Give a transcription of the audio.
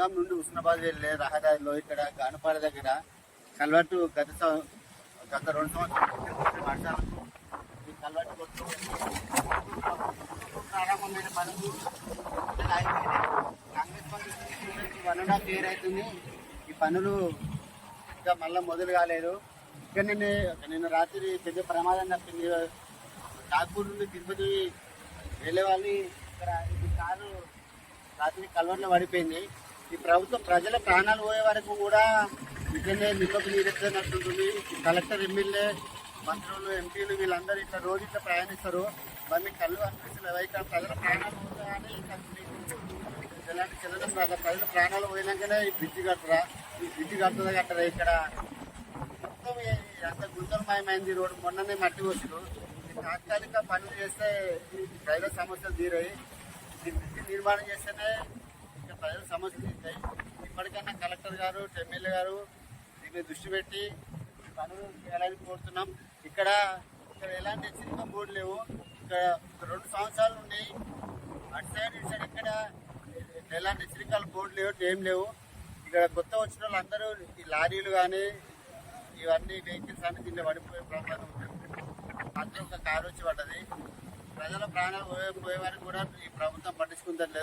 జనగాం నుండి ఉస్నాబాద్ వెళ్ళే రహదారిలో ఇక్కడ గానపాడ దగ్గర కల్వర్టు గత గత రెండు సంవత్సరాల వర్షాలకు ఈ కల్వర్టు కొట్టు ప్రారంభమైన పనులు Congress one and half year అవుతుంది. ఈ పనులు ఇంకా మళ్ళీ మొదలు కాలేదు. ఇక్కడ నిన్న నిన్న రాత్రి పెద్ద ప్రమాదం తప్పింది. నాగపూర్ నుండి తిరుపతి వెళ్ళే వాళ్ళని ఇక్కడ కారు రాత్రి కల్వర్లో పడిపోయింది. ఈ ప్రభుత్వం ప్రజల ప్రాణాలు పోయే వరకు కూడా ఇక్కడనే నిమ్మకు నీరెత్తినట్టుంటుంది. కలెక్టర్ ఎమ్మెల్యే మంత్రులు ఎంపీలు వీళ్ళందరూ ఇట్లా రోజు ఇట్లా ప్రయాణిస్తారు. మరి మీకు కళ్ళు అనిపిస్తుంది ఇక్కడ ప్రజల ప్రాణాలు పోతాయని ఇక్కడ మీకు ఎలాంటి చెల్లడం ప్రజల ప్రాణాలు పోయినాకనే ఈ బ్రిడ్జి కట్టరా? ఈ బ్రిడ్జి కట్టదా కట్టరా? ఇక్కడ మొత్తం ఎంత అంత గుంతలమయమైంది రోడ్డు. మొన్ననే మట్టి వచ్చారు తాత్కాలిక పనులు చేస్తే ఈ ప్రజల సమస్యలు తీరాయి. ఈ బ్రిడ్జి నిర్మాణం చేస్తేనే ప్రజల సమస్యలు తీరుతాయి ఇప్పటికన్నా కలెక్టర్ గారు ఎమ్మెల్యే గారు దీన్ని దృష్టి పెట్టి పనులు చేయాలని కోరుతున్నాం. ఇక్కడ ఇక్కడ ఎలాంటి హెచ్చరిక బోర్డు లేవు. ఇక్కడ రెండు సంవత్సరాలు ఉన్నాయి అటు సైడ్ ఇటు సైడ్ ఇక్కడ ఎలాంటి హెచ్చరికలు బోర్డు లేవు ఏం లేవు. ఇక్కడ కొత్త వచ్చిన వాళ్ళందరూ ఈ లారీలు కానీ ఇవన్నీ వెహికల్స్ అన్ని దీంట్లో పడిపోయే ప్రమాదం ఉంది. మాత్రం ఒక కారు వచ్చి పడ్డది. ప్రజల ప్రాణాలు పోయే పోయే వరకు కూడా ఈ ప్రభుత్వం పట్టించుకుంటలేదు.